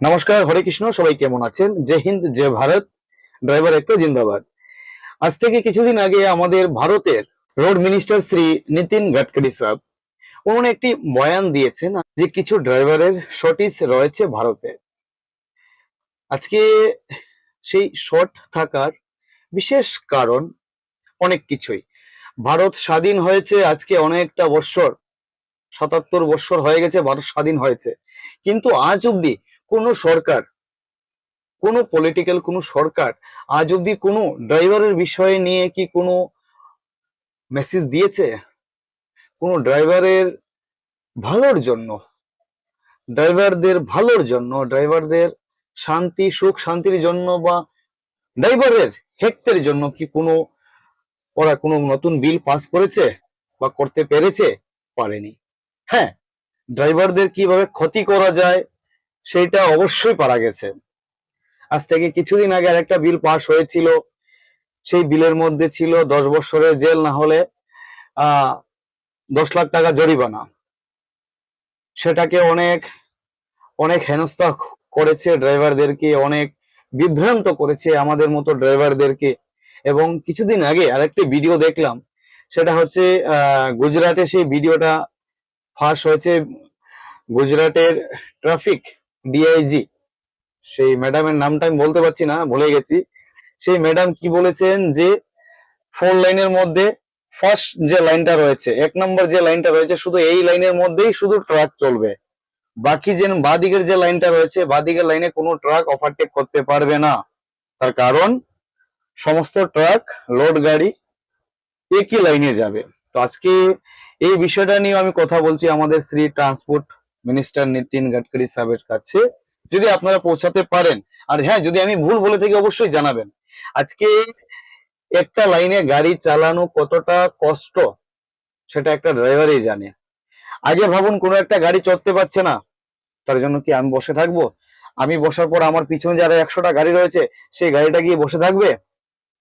নমস্কার, হরে কৃষ্ণ, সবাই কেমন আছেন? জয় হিন্দ, জয় ভারত, ড্রাইভার একটা জিন্দাবাদ। আজ থেকে কিছুদিন আগে আমাদের ভারতের রোড মিনিস্টার শ্রী নীতিন গাডকারি সাহেব, উনি একটি বয়ান দিয়েছেন যে কিছু ড্রাইভারের শর্টিস রয়েছে ভারতে। আজকে সেই শর্ট থাকার বিশেষ কারণ অনেক কিছুই। ভারত স্বাধীন হয়েছে আজকে অনেকটা বৎসর, সাতাত্তর বৎসর হয়ে গেছে, ভারত স্বাধীন হয়েছে। কিন্তু আজ অব্দি কোনো সরকার, কোনো পলিটিক্যাল কোনো সরকার আজ অব্দি কোনো ড্রাইভারের বিষয়ে নিয়ে কি কোনো মেসেজ দিয়েছে? কোনো ড্রাইভারের ভালোর জন্য ড্রাইভারদের ভালোর জন্য ড্রাইভারদের শান্তি, সুখ, শান্তির জন্য বা ড্রাইভারের হেক্তের জন্য কি কোনো, ওরা কোনো নতুন বিল পাস করেছে বা করতে পেরেছে? পারেনি। হ্যাঁ ড্রাইভারদের কীভাবে ক্ষতি করা যায়? সেটা অবশ্যই পারা গেছে। আজ থেকে কিছুদিন আগে একটা বিল পাশ হয়েছিল। সেই বিলের মধ্যে ছিল দশ বছরের জেল না হলে আহ দশ লাখ টাকা জরিমানা। সেটাকে অনেক অনেক হেনস্থা করেছে ড্রাইভারদেরকে, অনেক বিভ্রান্ত করেছে আমাদের মতো ড্রাইভারদেরকে। এবং কিছুদিন আগে আরেকটি ভিডিও দেখলাম, সেটা হচ্ছে গুজরাটে সেই ভিডিওটা ফাঁস হয়েছে। গুজরাটের ট্রাফিক ডিআইজি সেই ম্যাডামের নামটা আমি বলতে পারছি না, ভুলে গেছি। সেই ম্যাডাম কি বলেছেন যে ফোর লাইনের মধ্যে ফার্স্ট যে লাইনটা রয়েছে, এক নম্বর যে লাইনটা রয়েছে, শুধু এই লাইনের মধ্যেই শুধু ট্রাক চলবে। বাকি যে বাদিকের যে লাইনটা রয়েছে, বাদিকের লাইনে কোনো ট্রাক ওভারটেক করতে পারবে না। তার কারণ, সমস্ত ট্রাক লোড গাড়ি একই লাইনে যাবে। তো আজকে এই বিষয়টা নিয়ে আমি কথা বলছি আমাদের শ্রী ট্রান্সপোর্ট মিনিস্টার নীতিন গাডকারি সাহেবের কাছে যদি আপনারা পৌঁছাতে পারেন। আর হ্যাঁ যদি আমি ভুল বলে থাকি, অবশ্যই জানাবেন। আজকে একটা লাইনে গাড়ি চালানো কতটা কষ্ট, সেটা একটা ড্রাইভারই জানে। আগে ভাবুন, কোনো একটা গাড়ি চড়তে পারছে না। তার জন্য কি আমি বসে থাকব? আমি বসার পর আমার পিছনে যারা একশোটা গাড়ি রয়েছে, সেই গাড়িটা গিয়ে বসে থাকবে?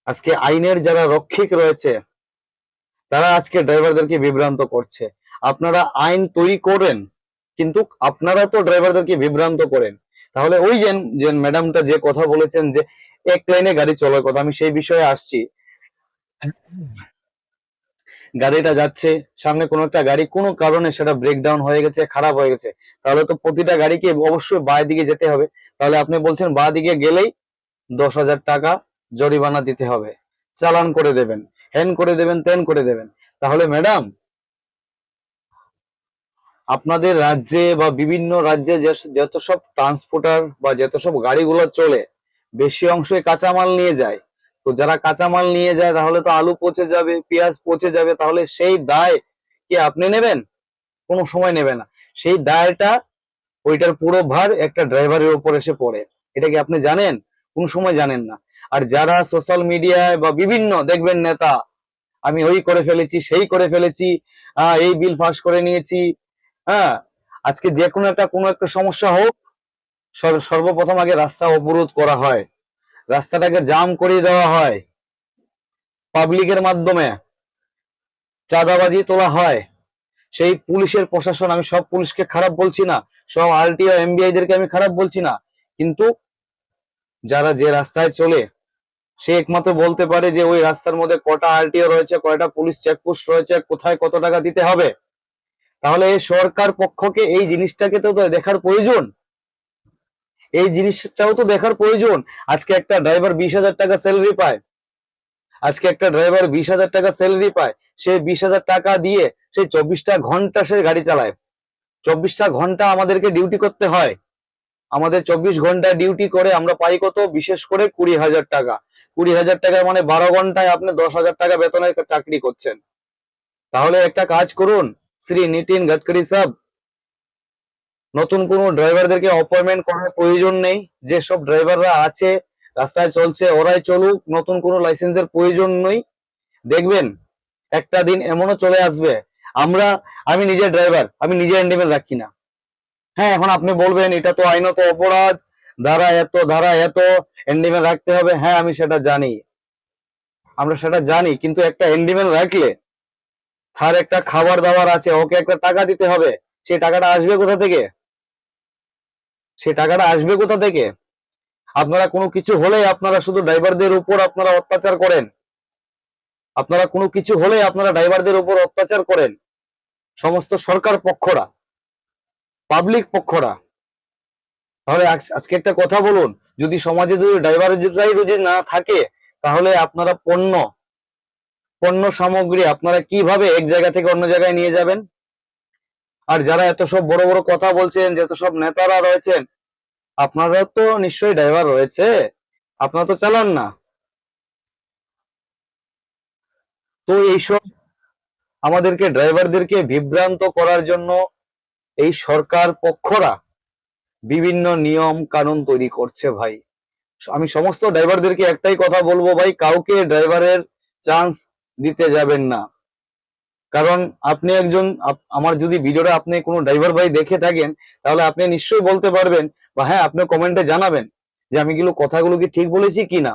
আজকে আইনের যারা রক্ষিক রয়েছে, তারা আজকে ড্রাইভারদেরকে বিভ্রান্ত করছে। আপনারা আইন তৈরি করেন। কিন্তু আপনারা তো ড্রাইভারদেরকে বিভ্রান্ত করেন। তাহলে ওই যে ম্যাডামটা যে কথা বলেছেন যে এক লাইনে গাড়ি চলার কথা, আমি সেই বিষয়ে আসছি। গাড়িটা যাচ্ছে, সামনে কোনো একটা গাড়ি, কোনো কারণে সেটা ব্রেকডাউন হয়ে গেছে, খারাপ হয়ে গেছে। তাহলে তো প্রতিটা গাড়িকে অবশ্যই বাঁ দিকে যেতে হবে। তাহলে আপনি বলছেন বাঁ দিকে গেলেই দশ হাজার টাকা জরিমানা দিতে হবে। চালান করে দেবেন হ্যান করে দেবেন, তেন করে দেবেন। তাহলে ম্যাডাম আপনাদের রাজ্যে বা বিভিন্ন রাজ্যে যত সব ট্রান্সপোর্টার বা যত সব গাড়িগুলো চলে, বেশি অংশই কাঁচামাল নিয়ে যায়। তো যারা কাঁচামাল নিয়ে যায়, তাহলে তো আলু পচে যাবে, পেঁয়াজ পচে যাবে, তাহলে সেই দায় কি আপনি নেবেন? কোনো সময় নেবে না। সেই দায়টা ওইটার পুরো ভার একটা ড্রাইভারের উপর এসে পড়ে। এটা কি আপনি জানেন? কোন সময় জানেন না। আর যারা সোশ্যাল মিডিয়ায় বা বিভিন্ন, দেখবেন নেতা, আমি ওই করে ফেলেছি, সেই করে ফেলেছি এই বিল পাস করে নিয়েছি হ্যাঁ আজকে যে কোনো একটা কোনো একটা সমস্যা হোক সর্বপ্রথম আগে রাস্তা অবরোধ করা হয়। রাস্তাটাকে জাম করিয়ে দেওয়া হয়। পাবলিকের মাধ্যমে চাঁদাবাজি তোলা হয়। সেই পুলিশের প্রশাসন, আমি সব পুলিশকে খারাপ বলছি না, সব আরটিও এমবিআই দেরকে আমি খারাপ বলছি না। কিন্তু যারা যে রাস্তায় চলে, সে একমাত্র বলতে পারে যে ওই রাস্তার মধ্যে কটা আরটিও রয়েছে, কয়টা পুলিশ চেকপোস্ট রয়েছে, কোথায় কত টাকা দিতে হবে। তাহলে সরকার পক্ষকে এই জিনিসটাকে তো দেখার প্রয়োজন। এই জিনিসটাও তো দেখার প্রয়োজন। আজকে একটা ড্রাইভার বিশ হাজার টাকা স্যালারি পায়। আজকে একটা ড্রাইভার বিশ হাজার টাকা স্যালারি পায়। সে বিশ হাজার টাকা দিয়ে সে চব্বিশটা ঘণ্টা সে গাড়ি চালায়। চব্বিশটা ঘণ্টা আমাদেরকে ডিউটি করতে হয়। আমাদের চব্বিশ ঘণ্টা ডিউটি করে আমরা পাই কত? বিশেষ করে কুড়ি হাজার টাকা। কুড়ি হাজার টাকা মানে বারো ঘন্টায় আপনি দশ হাজার টাকা বেতনের চাকরি করছেন। তাহলে একটা কাজ করুন। শ্রী নীতিন গাডকারি সাহেব নতুন কোনো ড্রাইভারদেরকে অপয়েন্টমেন্ট করার প্রয়োজন নেই। যেসব ড্রাইভাররা আছে, রাস্তায় চলছে, ওরাই চলুক, নতুন কোনো লাইসেন্সের প্রয়োজন নেই। দেখবেন, একটা দিন এমনও চলে আসবে, আমরা, আমি নিজে ড্রাইভার, আমি নিজে হ্যান্ডিমেল রাখি না। হ্যাঁ এখন আপনি বলবেন, এটা তো আইনত অপরাধ, ধারা এত ধারা এত হ্যান্ডিমেল রাখতে হবে। হ্যাঁ আমি সেটা জানি। আমরা সেটা জানি, কিন্তু একটা হ্যান্ডিমেল রাখলে তার একটা খাবার দাবার আছে, ওকে একটা টাকা দিতে হবে। সেই টাকাটা আসবে কোথা থেকে? সে টাকাটা আসবে কোথা থেকে? আপনারা কোনো কিছু হলে আপনারা শুধু ড্রাইভারদের উপর আপনারা অত্যাচার করেন। আপনারা কোনো কিছু হলে আপনারা ড্রাইভারদের উপর অত্যাচার করেন। সমস্ত সরকার পক্ষরা, পাবলিক পক্ষরা। তাহলে আজকে একটা কথা বলুন, যদি সমাজে যদি ড্রাইভাররাই যদি না থাকে, তাহলে আপনারা পণ্য পণ্য সামগ্রী আপনারা কীভাবে এক জায়গা থেকে অন্য জায়গায় নিয়ে যাবেন? আর যারা এত সব বড় বড় কথা বলছেন যত সব নেতারা রয়েছেন আপনারা তো নিশ্চয়ই ড্রাইভার রয়েছে। আপনারা তো চালান না। তো এইসব আমাদেরকে ড্রাইভারদেরকে বিভ্রান্ত করার জন্য এই সরকার পক্ষরা বিভিন্ন নিয়ম, কানুন তৈরি করছে ভাই। আমি সমস্ত ড্রাইভারদেরকে একটাই কথা বলব ভাই, কাউকে ড্রাইভারের চান্স দিতে যাবেন না। কারণ আপনি একজন আমার যদি ভিডিওটা আপনি কোনো ড্রাইভার ভাই দেখে থাকেন, তাহলে আপনি নিশ্চয়ই বলতে পারবেন বা হ্যাঁ আপনি কমেন্টে জানাবেন যে আমি কিন্তু কথাগুলো কি ঠিক বলেছি কি না